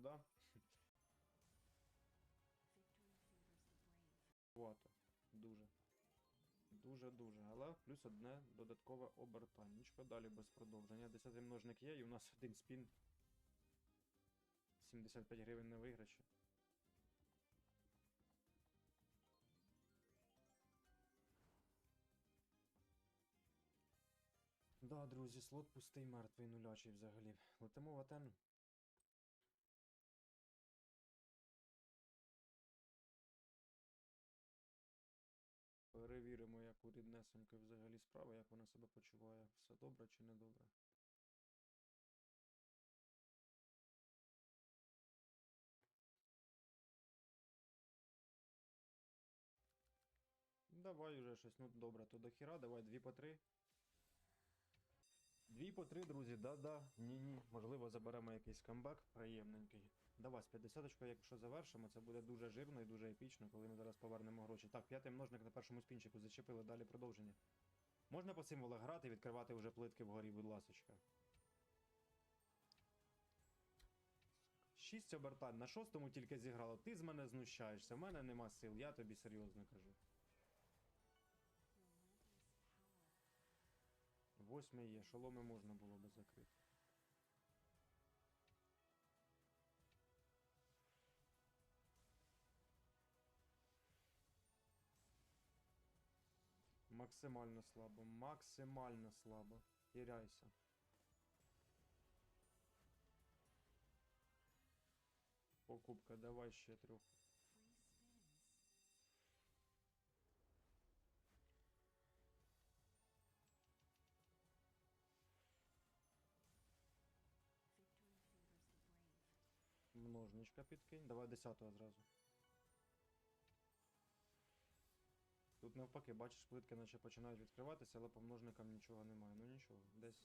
brave. Багато. Дуже. Дуже-дуже. Але плюс одне додаткове обертаннячко. Далі без продовження. Десятий множник є, і у нас один спін. 75 гривень на виграші. Да, друзі, слот пустий, мертвий, нулячий взагалі. Летимо в Атену. Перевіримо, як у ріднесеньки взагалі справа, як вона себе почуває. Все добре чи не добре. Давай уже щось, ну добре, то до хіра, давай дві по три. Дві по три, друзі, да-да, ні-ні. Можливо, заберемо якийсь камбек приємненький. Давай, з 50 якщо завершимо, це буде дуже жирно і дуже епічно, коли ми зараз повернемо гроші. Так, п'ятий множник на першому спінчику зачепили, далі продовження. Можна по символах грати і відкривати вже плитки вгорі, будь ласочка. Шість обертань. На шостому тільки зіграло. Ти з мене знущаєшся, в мене нема сил, я тобі серйозно кажу. Восьме є, шоломи можна було би закрити. Максимально слабо, максимально слабо. Тіряйся. Покупка, давай ще трьох. Brave. Множничка підкинь. Давай десятого зразу. Тут навпаки, бачиш, плитки наче починають відкриватися, але по множникам нічого немає. Ну нічого, десь